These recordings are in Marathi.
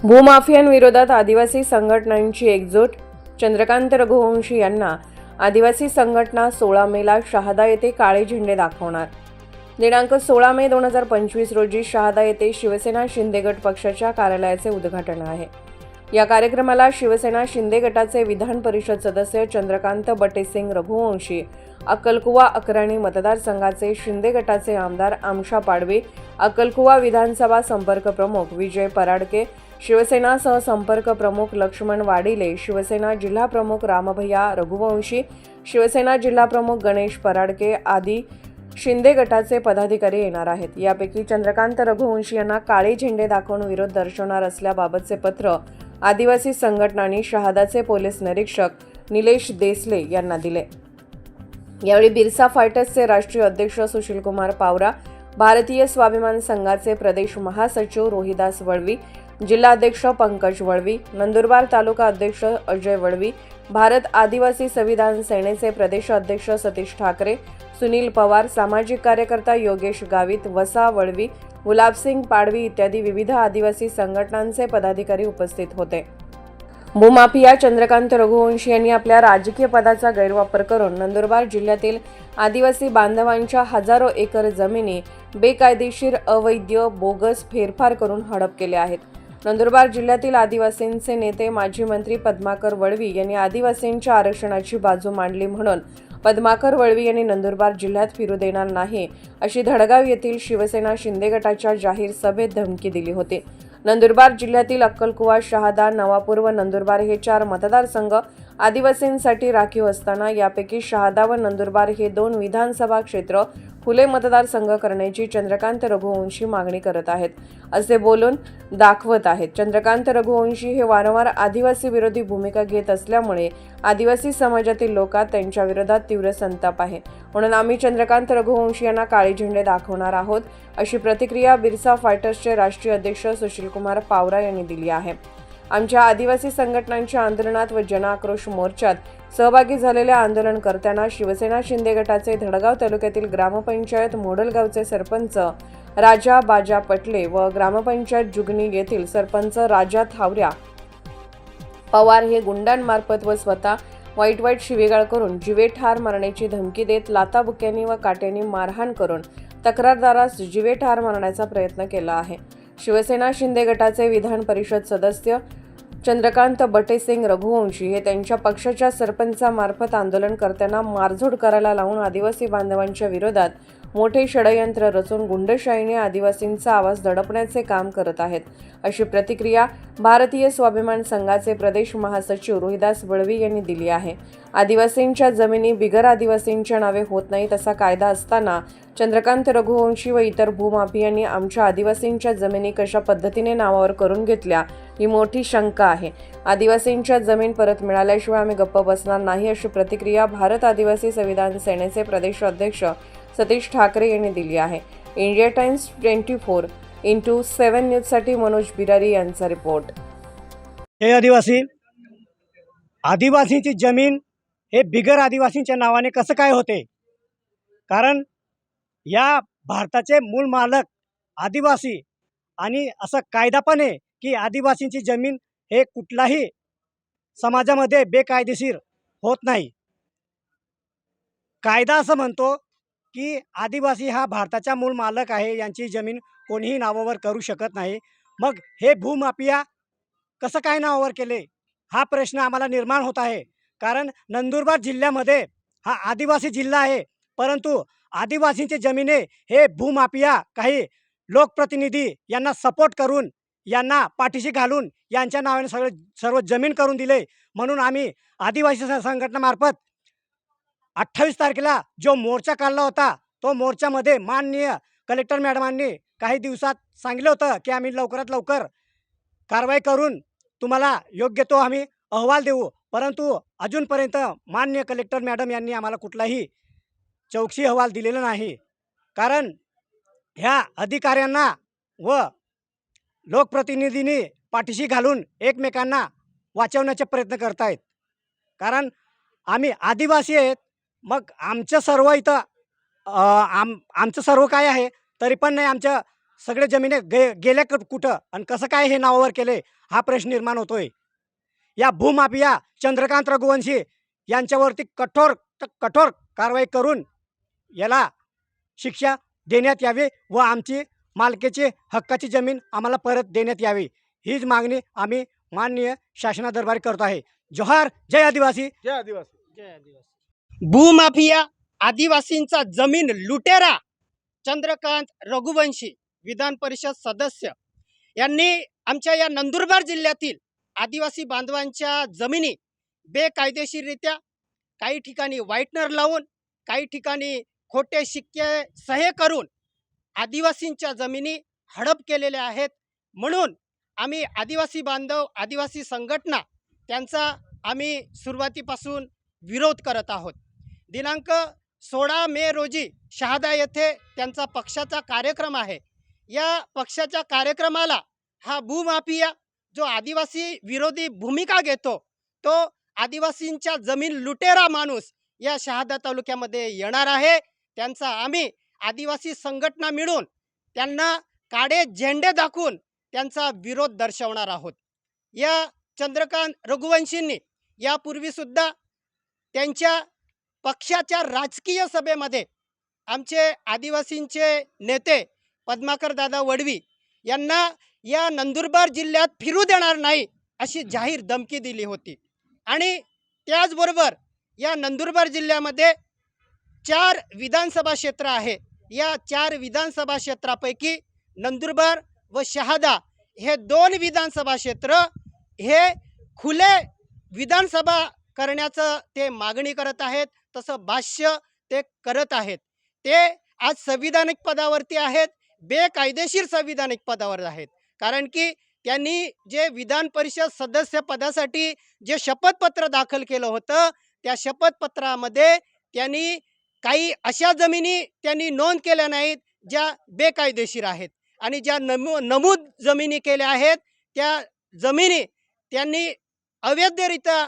भूमाफियांविरोधात आदिवासी संघटनांची एकजूट. चंद्रकांत रघुवंशी यांना आदिवासी संघटना सोळा मेला शहादा येथे काळे झेंडे दाखवणार. दिनांक सोळा मे दोन हजार पंचवीस रोजी शहादा येथे शिवसेना शिंदे गट पक्षाच्या कार्यालयाचे उद्घाटन आहे. या कार्यक्रमाला शिवसेना शिंदे गटाचे विधान परिषद सदस्य चंद्रकांत बटेसिंग रघुवंशी अक्कलकुवा अकराणी मतदारसंघाचे शिंदे गटाचे आमदार आमशा पाडवी अक्कलकुवा विधानसभा संपर्क प्रमुख विजय पराडके शिवसेना सहसंपर्क प्रमुख लक्ष्मण वाडिले शिवसेना जिल्हा प्रमुख रामभैया रघुवंशी शिवसेना जिल्हा प्रमुख गणेश पराडके आदी शिंदे गटाचे पदाधिकारी येणार आहेत. यापैकी चंद्रकांत रघुवंशी यांना काळे झेंडे दाखवून विरोध दर्शवणार असल्याबाबतचे पत्र आदिवासी संघटनांनी शहादाचे पोलीस निरीक्षक निलेश देसले यांना दिले. यावेळी बिरसा फायटर्सचे राष्ट्रीय अध्यक्ष सुशीलकुमार पावरा भारतीय स्वाभिमान संघाचे प्रदेश महासचिव रोहिदास वळवी जिल्हाध्यक्ष पंकज वळवी नंदुरबार तालुका अध्यक्ष अजय वळवी भारत आदिवासी संविधान सेनेचे प्रदेश अध्यक्ष सतीश ठाकरे सुनील पवार सामाजिक कार्यकर्ता योगेश गावित वसा वळवी गुलाबसिंग पाडवी इत्यादी विविध आदिवासी संघटनांचे पदाधिकारी उपस्थित होते. भूमाफिया चंद्रकांत रघुवंशी यांनी आपल्या राजकीय पदाचा गैरवापर करून नंदुरबार जिल्ह्यातील आदिवासी बांधवांच्या हजारो एकर जमिनी बेकायदेशीर अवैध बोगस फेरफार करून हडप केले आहेत. नंदुरबार जिल्ह्यातील आदिवासींचे नेते माजी मंत्री पद्माकर वळवी यांनी आदिवासींच्या आरक्षणाची बाजू मांडली म्हणून पद्माकर वळवी यांनी नंदुरबार जिल्ह्यात फिरू देणार नाही अशी धडगाव येथील शिवसेना शिंदे गटाच्या जाहीर सभेत धमकी दिली होती. नंदुरबार जिल्ह्यातील अक्कलकुवा शहादा नवापूर व नंदुरबार हे चार मतदारसंघ आदिवासींसाठी राखीव असताना यापैकी शहादा व नंदुरबार हे दोन विधानसभा क्षेत्र फुले मतदारसंघ करण्याची चंद्रकांत रघुवंशी मागणी करत आहेत. असे बोलून दाखवत आहेत. चंद्रकांत रघुवंशी हे वारंवार आदिवासी विरोधी भूमिका घेत असल्यामुळे आदिवासी समाजातील लोकात त्यांच्या विरोधात तीव्र संताप आहे. म्हणून आम्ही चंद्रकांत रघुवंशी यांना काळे झेंडे दाखवणार आहोत अशी प्रतिक्रिया बिरसा फायटर्सचे राष्ट्रीय अध्यक्ष सुशीलकुमार पावरा यांनी दिली आहे. आमच्या आदिवासी संघटनांच्या आंदोलनात व जनआक्रोश मोर्चात सहभागी झालेल्या आंदोलनकर्त्यांना शिवसेना शिंदे गटाचे धडगाव तालुक्यातील ग्रामपंचायत मोडलगावचे सरपंच राजा बाजा पटले व ग्रामपंचायत जुगनी येथील सरपंच राजा थावऱ्या. पवार हे गुंडांमार्फत व स्वतः वाईट वाईट शिवेगाळ करून जिवे ठार मारण्याची धमकी देत लाताबुक्यांनी व काट्यांनी मारहाण करून तक्रारदारास जिवे ठार मारण्याचा प्रयत्न केला आहे. शिवसेना शिंदे गटाचे विधान परिषद सदस्य चंद्रकांत बटेसिंग रघुवंशी हे त्यांच्या पक्षाच्या सरपंचामार्फत आंदोलनकर्त्यांना मारझोड करायला लावून आदिवासी बांधवांच्या विरोधात मोठे षडयंत्र रचून गुंडशाहीने आदिवासींचा आवाज दडपण्याचे काम करत आहेत. अशी प्रतिक्रिया भारतीय स्वाभिमान संघाचे प्रदेश महासचिव रोहिदास बळवी यांनी दिली आहे. आदिवासींच्या जमिनी बिगर आदिवासींच्या नावे होत नाहीत असा कायदा असताना चंद्रकांत रघुवंशी व इतर भूमाफियांनी आमच्या आदिवासींच्या जमिनी कशा पद्धतीने नावावर करून घेतल्या ही मोठी शंका आहे. आदिवासींच्या जमीन परत मिळाल्याशिवाय आम्ही गप्प बसणार नाही अशी प्रतिक्रिया भारत आदिवासी संविधान सेनेचे प्रदेश अध्यक्ष सतीश ठाकरे यांनी दिली आहे. India Times twenty four into seven न्यूजसाठी मनोज बिरारी यांचा रिपोर्ट. हे आदिवासी आदिवासीची जमीन हे बिगर आदिवासींच्या नावाने कसं काय होते? कारण या भारताचे मूळ मालक आदिवासी आणि असं कायदा पण आहे की आदिवासींची जमीन हे कुठलाही समाजामध्ये बेकायदेशीर होत नाही. कायदा असं म्हणतो की आदिवासी हा भारताचा मूळ मालक आहे यांची जमीन कोणीही नावावर करू शकत नाही. मग हे भूमाफिया कसं काय नावावर केले? हा प्रश्न आम्हाला निर्माण होत आहे. कारण नंदुरबार जिल्ह्यामध्ये हा आदिवासी जिल्हा आहे. परंतु आदिवासींचे जमिने हे भूमाफिया काही लोकप्रतिनिधी यांना सपोर्ट करून यांना पाठीशी घालून यांच्या नावाने सगळे सर्व जमीन करून दिले. म्हणून आम्ही आदिवासी संघटनामार्फत अठ्ठावीस तारखेला जो मोर्चा काढला होता तो मोर्चामध्ये माननीय कलेक्टर मॅडमांनी काही दिवसात सांगितलं होतं की आम्ही लवकरात लवकर कारवाई करून तुम्हाला योग्य तो आम्ही अहवाल देऊ. परंतु अजूनपर्यंत मान्य कलेक्टर मॅडम यांनी आम्हाला कुठलाही चौकशी अहवाल दिलेला नाही. कारण ह्या अधिकाऱ्यांना व लोकप्रतिनिधींनी पाठीशी घालून एकमेकांना वाचवण्याचे प्रयत्न करत आहेत कारण आम्ही आदिवासी आहेत मग आमचं सर्व इथं आम आमचं सर्व काय आहे तरी पण नाही आमच्या सगळे जमिनी गे गेल्या कुठ कुठं आणि कसं काय हे नावावर केले हा प्रश्न निर्माण होतोय. या भूमाफिया चंद्रकांत रघुवंशी यांच्यावरती कठोर कठोर कारवाई करून याला शिक्षा देण्यात यावी व आमची मालकीची हक्काची जमीन आम्हाला परत देण्यात यावी. हीच मागणी आम्ही माननीय शासनादरबारी करतो आहे. जोहार जय आदिवासी. जय आदिवासी. जय आदिवासी. भूमाफिया आदिवासींचा जमीन लुटेरा चंद्रकांत रघुवंशी विधान परिषद सदस्य. यांनी आमच्या या नंदुरबार जिल्ह्यातील आदिवासी बांधवांच्या जमिनी बेकायदेशीररित्या काही ठिकाणी व्हाईटनर लावून काही ठिकाणी खोटे शिक्के सहे करून आदिवासींच्या जमिनी हडप केलेल्या आहेत. म्हणून आम्ही आदिवासी बांधव आदिवासी संघटना त्यांचा आम्ही सुरुवातीपासून विरोध करत आहोत. दिनांक सोळा मे रोजी शहादा येथे त्यांचा पक्षाचा कार्यक्रम आहे. या पक्षाच्या कार्यक्रमाला हा भूमाफिया जो आदिवासी विरोधी भूमिका घेतो तो आदिवासींच्या जमीन लुटेरा माणूस या शहादा तालुक्यामध्ये येणार आहे. त्यांचा आम्ही आदिवासी संघटना मिळून त्यांना काळे झेंडे दाखवून त्यांचा विरोध दर्शवणार आहोत. या चंद्रकांत रघुवंशींनी यापूर्वीसुद्धा त्यांच्या पक्षाच्या राजकीय सभेमध्ये आमचे आदिवासींचे नेते पद्माकर दादा वडवी यांना या नंदुरबार जिल्ह्यात फिरू देणार नाही अशी जाहीर धमकी दिली होती. आणि त्याचबरोबर या नंदुरबार जिल्ह्यामध्ये चार विधानसभा क्षेत्र आहे. या चार विधानसभा क्षेत्रापैकी नंदुरबार व शहादा हे दोन विधानसभा क्षेत्र हे खुले विधानसभा करण्याचं ते मागणी करत आहेत तसं भाष्य ते करत आहेत. ते आज संविधानिक पदावरती आहेत बेकायदेशीर संविधानिक पदावर आहेत. कारण की त्यांनी जे विधान परिषद सदस्य पदासाठी जे शपथपत्र दाखल केलं होतं त्या शपथपत्रामध्ये त्यांनी काही अशा जमिनी त्यांनी नोंद केल्या नाहीत ज्या बेकायदेशीर आहेत. आणि ज्या नमू नमूद जमिनी केल्या आहेत त्या जमिनी त्यांनी अवैधरित्या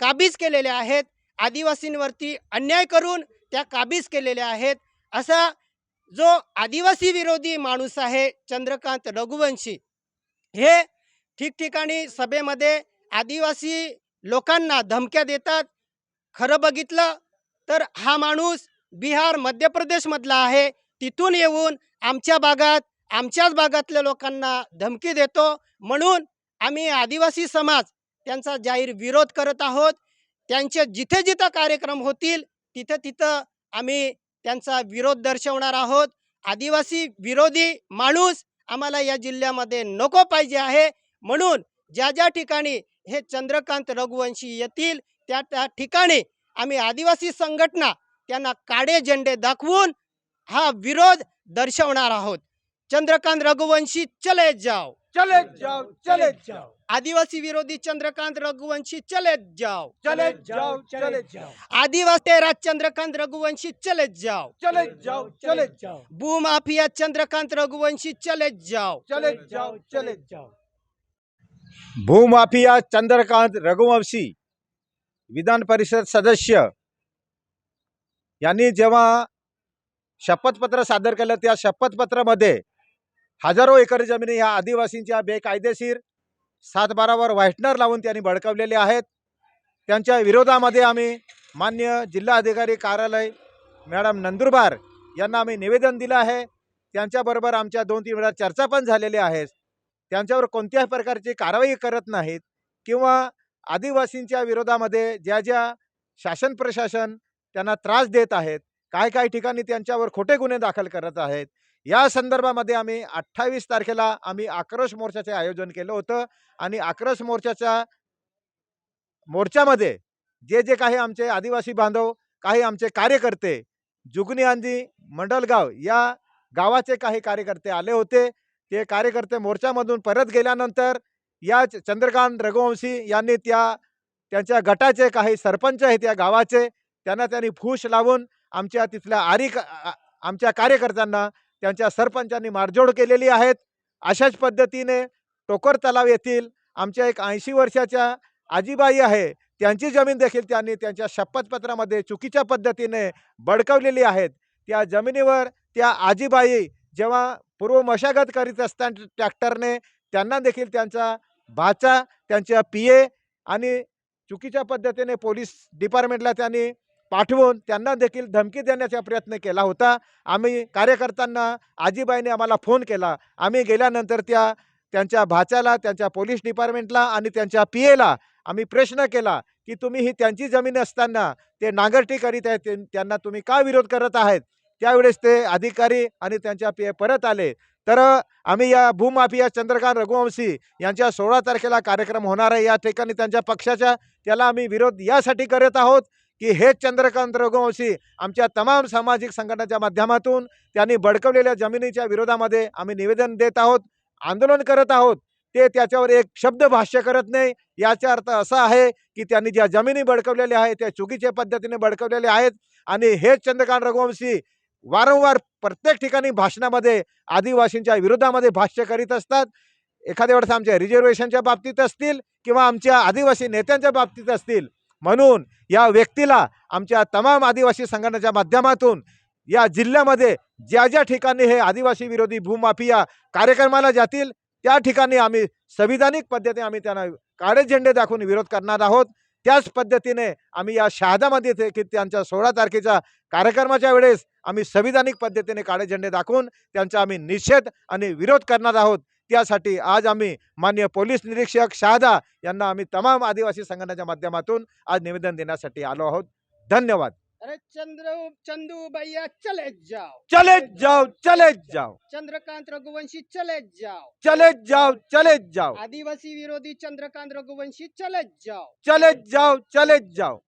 काबीज केलेल्या आहेत. आदिवासींवरती अन्याय करून त्या काबीज केलेल्या आहेत. असा जो आदिवासी विरोधी माणूस आहे चंद्रकांत रघुवंशी हे ठिकठिकाणी सभेमध्ये आदिवासी लोकांना धमक्या देतात. खरं बघितलं तर हा माणूस बिहार मध्य प्रदेशमधला आहे. तिथून येऊन आमच्या भागात आमच्याच भागातल्या लोकांना धमकी देतो. म्हणून आम्ही आदिवासी समाज त्यांचा जाहीर विरोध करत आहोत. त्यांचे जिथे जिथं कार्यक्रम होतील तिथं तिथं आम्ही त्यांचा विरोध दर्शवणार आहोत. आदिवासी विरोधी माणूस आम्हाला या जिल्ह्यामध्ये नको पाहिजे आहे. म्हणून ज्या ज्या ठिकाणी हे चंद्रकांत रघुवंशी येतील त्या त्या ठिकाणी आम्ही आदिवासी संघटना त्यांना काळे झेंडे दाखवून हा विरोध दर्शवणार आहोत. चंद्रकांत रघुवंशी चले जाओ. चले जाओ चले जाओ. आदिवासी विरोधी चंद्रकांत रघुवंशी चले जाओ. चले जाओ चले जाओ. आदिवासी राज चंद्रकांत रघुवंशी चले जाओ. चले जाओ चले जाओ. भूमाफिया चंद्रकांत रघुवंशी चले जाओ. चले जाओ चले जाओ. भूमाफिया चंद्रकांत रघुवंशी विधान परिषद सदस्य यांनी जेव्हा शपथपत्र सादर केलं त्या शपथपत्रामध्ये हजारो एकर जमिनी ह्या आदिवासींच्या बेकायदेशीर सातबारावर व्हाईटनर लावून त्यांनी बळकावलेले आहेत. त्यांच्या विरोधामध्ये आम्ही मान्य जिल्हाधिकारी कार्यालय मॅडम नंदुरबार यांना आम्ही निवेदन दिलं आहे. त्यांच्याबरोबर आमच्या दोन तीन वेळा चर्चा पण झालेल्या आहेत त्यांच्यावर कोणत्याही प्रकारची कारवाई करत नाहीत किंवा आदिवासींच्या विरोधामध्ये ज्या ज्या शासन प्रशासन त्यांना त्रास देत आहेत काय काय ठिकाणी त्यांच्यावर खोटे गुन्हे दाखल करत आहेत या संदर्भामध्ये आम्ही अठ्ठावीस तारखेला आम्ही आक्रोश मोर्चाचे आयोजन केलं होतं आणि आक्रोश मोर्चाच्या मोर्चामध्ये जे जे काही आमचे आदिवासी बांधव काही आमचे कार्यकर्ते जुगनी आंदी मंडलगाव या गावाचे काही कार्यकर्ते आले होते. ते कार्यकर्ते मोर्चामधून परत गेल्यानंतर या चंद्रकांत रघुवंशी यांनी त्या त्यांच्या गटाचे काही सरपंच आहेत त्या गावाचे त्यांना त्यांनी फूश लावून आमच्या तिथल्या आरी आमच्या कार्यकर्त्यांना त्यांच्या सरपंचांनी मारजोड केलेली आहेत. अशाच पद्धतीने टोकर तलाव येथील आमच्या एक ऐंशी वर्षाच्या आजीबाई आहे त्यांची जमीन देखील त्यांनी त्यांच्या शपथपत्रामध्ये चुकीच्या पद्धतीने बडकवलेली आहेत. त्या जमिनीवर त्या आजीबाई जेव्हा पूर्व मशागत करीत असताना ट्रॅक्टरने त्यांना देखील त्यांचा भाचा त्यांच्या पी ए आणि चुकीच्या पद्धतीने पोलीस डिपार्टमेंटला त्यांनी पाठवून त्यांना देखील धमकी देण्याचा प्रयत्न केला होता. आम्ही कार्यकर्त्यांना आजीबाईने आम्हाला फोन केला. आम्ही गेल्यानंतर त्या त्यांच्या भाच्याला त्यांच्या पोलीस डिपार्टमेंटला आणि त्यांच्या पी एला आम्ही प्रश्न केला की तुम्ही ही त्यांची जमीन असताना ते नांगरटी करीत आहेत त्यांना तुम्ही का विरोध करत आहेत? त्यावेळेस ते अधिकारी आणि त्यांच्या पी परत आले. तर आम्ही या भूमाफिया चंद्रकांत रघुवंशी यांच्या सोळा तारखेला कार्यक्रम होणार आहे. या ठिकाणी त्यांच्या पक्षाच्या त्याला आम्ही विरोध यासाठी करत आहोत. की हे चंद्रकांत रघुवंशी आमच्या तमाम सामाजिक संघटनाच्या माध्यमातून त्यांनी बडकवलेल्या जमिनीच्या विरोधामध्ये आम्ही निवेदन देत आहोत आंदोलन करत आहोत. ते त्याच्यावर एक शब्द भाष्य करत नाही. याचा अर्थ असा आहे की त्यांनी ज्या जमिनी बडकवलेल्या आहेत त्या चुकीच्या पद्धतीने बडकवलेल्या आहेत आणि हे चंद्रकांत रघुवंशी वारंवार प्रत्येक ठिकाणी भाषणामध्ये आदिवासींच्या विरोधामध्ये भाष्य करीत असतात. एखाद्या वेळेस आमच्या रिझर्वेशनच्या बाबतीत असतील किंवा आमच्या आदिवासी नेत्यांच्या बाबतीत असतील म्हणून या व्यक्तीला आमच्या तमाम आदिवासी संघटनेच्या माध्यमातून या जिल्ह्यामध्ये ज्या ज्या ठिकाणी हे आदिवासी विरोधी भूमाफिया कार्यक्रमाला जातील त्या ठिकाणी आम्ही संविधानिक पद्धतीने आम्ही त्यांना काळे झेंडे दाखवून विरोध करणार आहोत. त्याच पद्धतीने आम्ही या शहादामध्ये ते की त्यांच्या सोळा तारखेच्या कार्यक्रमाच्या वेळेस आम्ही संविधानिक पद्धतीने काळे झेंडे दाखवून त्यांचा आम्ही निषेध आणि विरोध करणार आहोत. त्यासाठी आज आम्ही मान्य पोलीस निरीक्षक शहादा यांना आम्ही तमाम आदिवासी संघटनेच्या माध्यमातून आज निवेदन देण्यासाठी आलो आहोत. धन्यवाद. अरे चंद्र चंदू भैया चले जाओ. चले जाओ चले जाओ. चंद्रकांत रघुवंशी चले जाओ. चले जाओ चले जाओ. आदिवासी विरोधी चंद्रकांत रघुवंशी चले जाओ. चले जाओ चले जाओ.